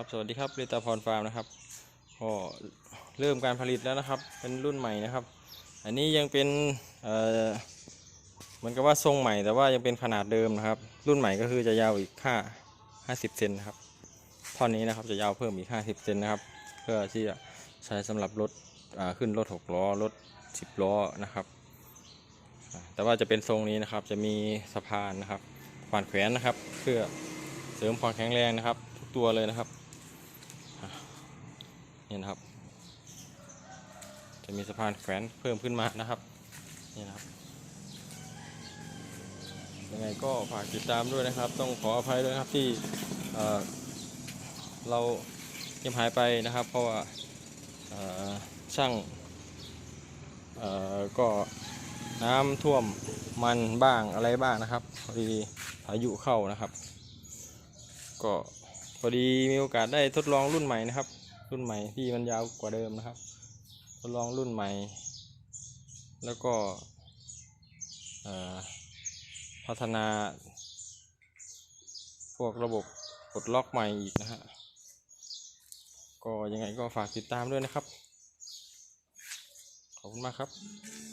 ครับสวัสดีครับลิตาพรฟาร์มนะครับก็เริ่มการผลิตแล้วนะครับ เป็นรุ่นใหม่นะครับ อันนี้ยังเป็นเอ่อเหมือนกับว่าทรงใหม่แต่ว่ายังเป็นขนาดเดิมนะครับ รุ่นใหม่ก็คือจะยาวอีกค่า50เซนนะครับท่อนนี้นะครับจะยาวเพิ่มอีก 50เซนนะครับ เพื่อที่จะใช้สำหรับรถขึ้นรถ6ล้อรถ10ล้อนะครับ แต่ว่าจะเป็นทรงนี้นะครับจะมีสะพานนะครับสะพานแขวนนะครับ เพื่อเสริมความแข็งแรงนะครับ ทุกตัวเลยนะครับ นี่นะครับ จะมีสะพานแขวนเพิ่มขึ้นมานะครับนี่นะครับยังไงก็ฝากติดตามด้วยนะครับ ต้องขออภัยด้วยครับที่เเราเงียบหายไปนะครับ เพราะว่าช่างก็น้ำท่วมมันบ้างอะไรบ้างนะครับพอดีพายุเข้านะครับ ก็พอดีมีโอกาสได้ทดลองรุ่นใหม่นะครับ รุ่นใหม่ที่มันยาวกว่าเดิมนะครับ ทดลองรุ่นใหม่ แล้วก็พัฒนา พวกระบบปลดล็อกใหม่อีกนะฮะ ก็ยังไงก็ฝากติดตามด้วยนะครับ ขอบคุณมากครับ